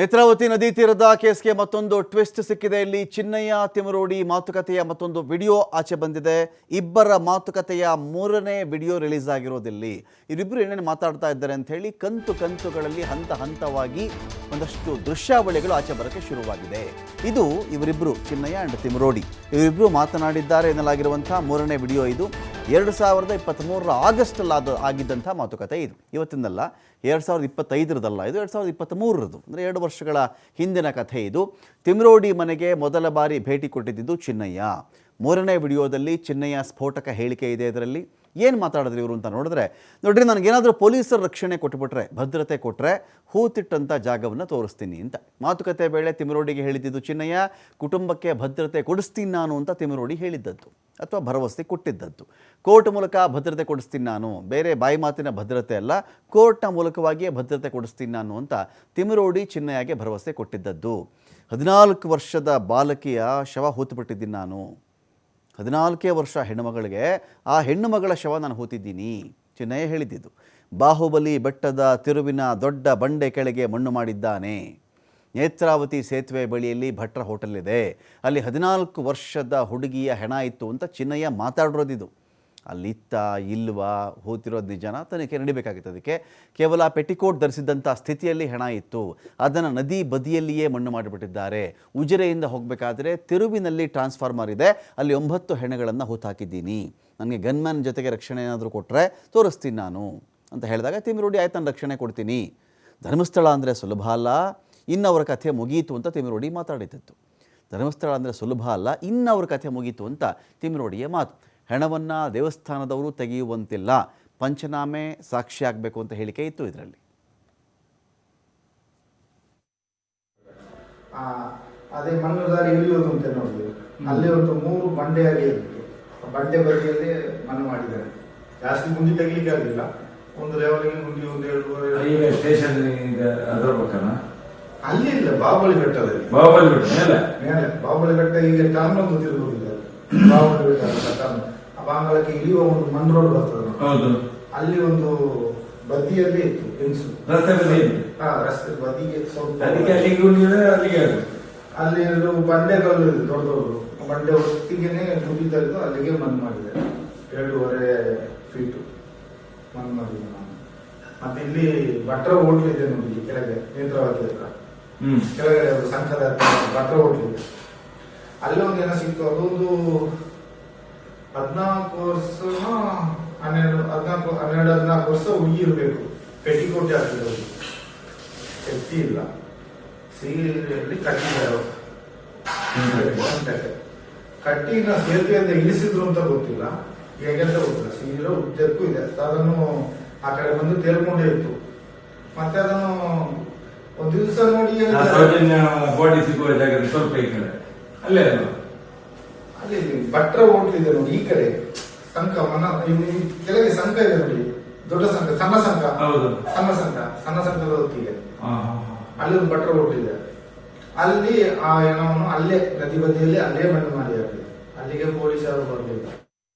ನೇತ್ರಾವತಿ ನದಿ ತೀರದ ಕೇಸ್ಗೆ ಮತ್ತೊಂದು ಟ್ವಿಸ್ಟ್ ಸಿಕ್ಕಿದೆ. ಇಲ್ಲಿ ಚಿನ್ನಯ್ಯ ತಿಮರೋಡಿ ಮಾತುಕತೆಯ ಮತ್ತೊಂದು ವಿಡಿಯೋ ಆಚೆ ಬಂದಿದೆ. ಇಬ್ಬರ ಮಾತುಕತೆಯ ಮೂರನೇ ವಿಡಿಯೋ ರಿಲೀಸ್ ಆಗಿರೋದಿಲ್ಲಿ. ಇವರಿಬ್ಬರು ಏನೇನು ಮಾತಾಡ್ತಾ ಇದ್ದಾರೆ ಅಂತ ಹೇಳಿ ಕಂತು ಕಂತುಗಳಲ್ಲಿ ಹಂತ ಹಂತವಾಗಿ ಒಂದಷ್ಟು ದೃಶ್ಯಾವಳಿಗಳು ಆಚೆ ಬರೋಕ್ಕೆ ಶುರುವಾಗಿದೆ. ಇದು ಇವರಿಬ್ಬರು ಚಿನ್ನಯ್ಯ ಅಂಡ್ ತಿಮರೋಡಿ. ಇವರಿಬ್ಬರು ಮಾತನಾಡಿದ್ದಾರೆ ಎನ್ನಲಾಗಿರುವಂಥ ಮೂರನೇ ವಿಡಿಯೋ ಇದು. ಎರಡು ಸಾವಿರದ ಇಪ್ಪತ್ತ್ಮೂರರ ಆಗಸ್ಟಲ್ಲಿ ಆಗಿದ್ದಂಥ ಮಾತುಕತೆ ಇದು. ಇವತ್ತಿನಲ್ಲ ಎರಡು ಸಾವಿರದ ಇಪ್ಪತ್ತೈದರದಲ್ಲ, ಇದು ಎರಡು ಸಾವಿರದ ಇಪ್ಪತ್ತ್ಮೂರರದು. ಅಂದರೆ ಎರಡು ವರ್ಷಗಳ ಹಿಂದಿನ ಕಥೆ ಇದು. ತಿಮ್ರೋಡಿ ಮನೆಗೆ ಮೊದಲ ಬಾರಿ ಭೇಟಿ ಕೊಟ್ಟಿದ್ದು ಚಿನ್ನಯ್ಯ. ಮೂರನೇ ವಿಡಿಯೋದಲ್ಲಿ ಚಿನ್ನಯ್ಯ ಸ್ಫೋಟಕ ಹೇಳಿಕೆ ಇದೆ ಇದರಲ್ಲಿ. ಏನು ಮಾತಾಡಿದ್ರಿ ಇವರು ಅಂತ ನೋಡಿದ್ರೆ, ನೋಡ್ರಿ, ನನಗೇನಾದರೂ ಪೊಲೀಸರ ರಕ್ಷಣೆ ಕೊಟ್ಟುಬಿಟ್ರೆ ಭದ್ರತೆ ಕೊಟ್ಟರೆ ಹೂತಿಟ್ಟಂಥ ಜಾಗವನ್ನು ತೋರಿಸ್ತೀನಿ ಅಂತ. ಮಾತುಕತೆ ವೇಳೆ ತಿಮರೋಡಿಗೆ ಹೇಳಿದ್ದು ಚಿನ್ನಯ್ಯ, ಕುಟುಂಬಕ್ಕೆ ಭದ್ರತೆ ಕೊಡಿಸ್ತೀನಿ ನಾನು ಅಂತ ತಿಮರೋಡಿ ಹೇಳಿದ್ದದ್ದು ಅಥವಾ ಭರವಸೆ ಕೊಟ್ಟಿದ್ದದ್ದು. ಕೋರ್ಟ್ ಮೂಲಕ ಭದ್ರತೆ ಕೊಡಿಸ್ತೀನಿ ನಾನು, ಬೇರೆ ಬಾಯಿ ಮಾತಿನ ಭದ್ರತೆ ಅಲ್ಲ, ಕೋರ್ಟ್ನ ಮೂಲಕವಾಗಿಯೇ ಭದ್ರತೆ ಕೊಡಿಸ್ತೀನಿ ನಾನು ಅಂತ ತಿಮರೋಡಿ ಚಿನ್ನಯ್ಯಗೆ ಭರವಸೆ ಕೊಟ್ಟಿದ್ದದ್ದು. ಹದಿನಾಲ್ಕು ವರ್ಷದ ಬಾಲಕಿಯ ಶವ ಹೂತುಬಿಟ್ಟಿದ್ದೀನಿ ನಾನು. ಹದಿನಾಲ್ಕೇ ವರ್ಷ ಹೆಣ್ಣುಮಗಳಿಗೆ, ಆ ಹೆಣ್ಣುಮಗಳ ಶವ ನಾನು ಹೂತಿದ್ದೀನಿ. ಚಿನ್ನಯ್ಯ ಹೇಳಿದ್ದಿದ್ದು ಬಾಹುಬಲಿ ಬೆಟ್ಟದ ತಿರುವಿನ ದೊಡ್ಡ ಬಂಡೆ ಕೆಳಗೆ ಮಣ್ಣು ಮಾಡಿದ್ದಾನೆ. ನೇತ್ರಾವತಿ ಸೇತುವೆ ಬಳಿಯಲ್ಲಿ ಭಟ್ರ ಹೋಟೆಲ್ ಇದೆ. ಅಲ್ಲಿ ಹದಿನಾಲ್ಕು ವರ್ಷದ ಹುಡುಗಿಯ ಹೆಣ ಇತ್ತು ಅಂತ ಚಿನ್ನಯ್ಯ ಮಾತಾಡಿರೋದಿದು. ಅಲ್ಲಿತ್ತ ಇಲ್ವಾ ಹೋತಿರೋದು ನಿಜನ ತನಿಖೆ ನಡಿಬೇಕಾಗಿತ್ತು ಅದಕ್ಕೆ. ಕೇವಲ ಪೆಟಿಕೋಟ್ ಧರಿಸಿದ್ದಂಥ ಸ್ಥಿತಿಯಲ್ಲಿ ಹೆಣ ಇತ್ತು. ಅದನ್ನು ನದಿ ಬದಿಯಲ್ಲಿಯೇ ಮಣ್ಣು ಮಾಡಿಬಿಟ್ಟಿದ್ದಾರೆ. ಉಜಿರೆಯಿಂದ ಹೋಗಬೇಕಾದ್ರೆ ತಿರುವಿನಲ್ಲಿ ಟ್ರಾನ್ಸ್ಫಾರ್ಮರ್ ಇದೆ. ಅಲ್ಲಿ ಒಂಬತ್ತು ಹೆಣಗಳನ್ನು ಹೂತಾಕಿದ್ದೀನಿ ನನಗೆ ಗನ್ಮ್ಯಾನ್ ಜೊತೆಗೆ ರಕ್ಷಣೆ ಏನಾದರೂ ಕೊಟ್ಟರೆ ತೋರಿಸ್ತೀನಿ ನಾನು ಅಂತ ಹೇಳಿದಾಗ ತಿಮಿರೋಡಿ ಆಯ್ತು, ನಾನು ರಕ್ಷಣೆ ಕೊಡ್ತೀನಿ. ಧರ್ಮಸ್ಥಳ ಅಂದರೆ ಸುಲಭ ಅಲ್ಲ ಇನ್ನು ಅವರ ಕಥೆ ಮುಗೀತು ಅಂತ ತಿಮಿರೋಡಿ ಮಾತಾಡಿದ್ದಿತ್ತು ಧರ್ಮಸ್ಥಳ ಅಂದರೆ ಸುಲಭ ಅಲ್ಲ ಇನ್ನು ಅವ್ರ ಕಥೆ ಮುಗೀತು ಅಂತ ತಿಮಿರೋಡಿಯ ಮಾತು. ಹೆಣವನ್ನು ದೇವಸ್ಥಾನದವರು ತೆಗೆಯುವಂತಿಲ್ಲ. ಪಂಚನಾಮೆ ಸಾಕ್ಷಿ ಆಗಬೇಕು ಅಂತ ಹೇಳಿಕೆ ಇತ್ತು ಇದರಲ್ಲಿ. ಆ, ಅದೇ ಮಣ್ಣು ದಾರಿ ಇಳಿಯೋದು ಅಂತ ನೋಡಿದ್ವಿ. ಅಲ್ಲಿ ಒಂದು ಮೂರು ಬಂಡೆ ಆಗಿ ಬಂಡೆ ಬದಿಯಲ್ಲಿ ಮಣ್ಣು ಮಾಡಿದ್ದಾರೆ. ಜಾಸ್ತಿ ಗುಂಡಿ ತೆಗಿಲಿಕ್ಕೆ ಆಗಲಿಲ್ಲ. ಒಂದು ಲೆವೆಲ್ಗೆ ಗುಂಡಿ ಒಂದು ಎರಡೂವರೆ ಈಗ ಸ್ಟೇಷನ್ ಈಗ ಅದರ ಪಕ್ಕನ ಅಲ್ಲಿ ಇಲ್ಲ ಬಾಬಳಿ ಬೆಟ್ಟದಲ್ಲಿ ಬಾಹುಬಲಿ ಬೆಟ್ಟ ಮೇಲೆ? ಮೇಲೆ. ಬಾಬಳಿ ಬೆಟ್ಟ ಈಗ ಟರ್ನ್ ಒಂದು ತಿರುಗುದಿಲ್ಲ ಬಾಬಳಿ ಬೆಟ್ಟ ಟರ್ನ್ ಆ ಬಾಂಗಳಕ್ಕೆ ಇಳಿಯುವ ಒಂದು ಮಣ್ಣು ರೋಡ್ ಬರ್ತದೆ. ಹೌದು. ಅಲ್ಲಿ ಒಂದು ಬದಿಯಲ್ಲಿ ಇತ್ತು ಪೆನ್ಸು ರಸ್ತೆ ಬದಿ ಹಾ ರಸ್ತೆ ಬದಿಗೆ ಸ್ವಲ್ಪ ಅದಕ್ಕೆ ಅಲ್ಲಿಗೆ ಉಳಿದ್ರೆ ಅಲ್ಲಿಗೆ ಅಲ್ಲಿ ಬಂಡೆಗಳು ಇದೆ ದೊಡ್ಡ ದೊಡ್ಡದು. ಬಂಡೆ ಹೊತ್ತಿಗೆನೆ ಗುಡಿ ತೆಗೆದು ಅಲ್ಲಿಗೆ ಮಣ್ಣು ಮಾಡಿದೆ. ಎರಡೂವರೆ ಫೀಟು ಮಣ್ಣು ಮಾಡಿದೆ ನಾನು. ಮತ್ತೆ ಇಲ್ಲಿ ಭಟ್ರ ಹೋಟ್ಲ್ ಇದೆ ನೋಡಿ ಕೆಳಗೆ ನೇತ್ರಾವತಿ ಹತ್ರ. ಕೆಳಗಡೆ ಸಂಘದ ಭಟ್ರ ಹೋಟ್ಲ್ ಇದೆ. ಅಲ್ಲೊಂದು ಒಂದು ಏನೋ ಸಿಕ್ತು ಅದೊಂದು ಹದಿನಾಲ್ಕು ವರ್ಷ ಹನ್ನೆರಡು ಹದಿನಾಲ್ಕು ಹನ್ನೆರಡು ಹದಿನಾಲ್ಕು ವರ್ಷ ಹುಡುಗಿ ಇರಬೇಕು. ಪೆಟ್ಟಿಕೋಟಿ ಹಾಕಿರೋದು ಶಕ್ತಿ ಇಲ್ಲ. ಸೀರೆಯಲ್ಲಿ ಕಟ್ಟಿದ್ದಾರೆ ಕಟ್ಟಿನ ಸೇತುವೆಯಿಂದ ಇಳಿಸಿದ್ರು ಅಂತ ಗೊತ್ತಿಲ್ಲ. ಹೇಗೆಂತ ಗೊತ್ತಿಲ್ಲ. ಸೀರೆ ಉದ್ದಕ್ಕೂ ಇದೆ. ಅದನ್ನು ಆ ಕಡೆ ಬಂದು ತೇಲ್ಕೊಂಡೇ ಇತ್ತು. ಮತ್ತೆ ಅದನ್ನು ಒಂದು ದಿವಸ ನೋಡಿ. ಸೌಜನ್ಯ ಬಾಡಿ ಸಿಗುವ ಜಾಗದಲ್ಲಿ ಸ್ವಲ್ಪ ಈ ಕಡೆ. ಅಲ್ಲಿ ಭಟ್ರ ಇದೆ ನೋಡಿ ಈ ಕಡೆ. ಸಂಘ ಕೆಳಗೆ ಸಂಘ ಇದೆ ನೋಡಿ. ದೊಡ್ಡ ಸಂಘ ಸಣ್ಣ ಸಂಘ. ಹೌದು. ಸಣ್ಣ ಸಂಘ ಸಣ್ಣ ಸಂಘದ ಹೊತ್ತಿಗೆ ಅಲ್ಲಿ ಒಂದು ಭಟ್ರ ಹೋಟ್ಲ್ ಇದೆ. ಅಲ್ಲಿ ಆ ಏನೋ ಅಲ್ಲೇ ನದಿ ಬದಿಯಲ್ಲಿ ಅಲ್ಲೇ ಮಣ್ಣು ಮಾಡಿದ್ದಾರೆ ಅಲ್ಲಿಗೆ ಪೊಲೀಸರು ಬರಲಿಲ್ಲ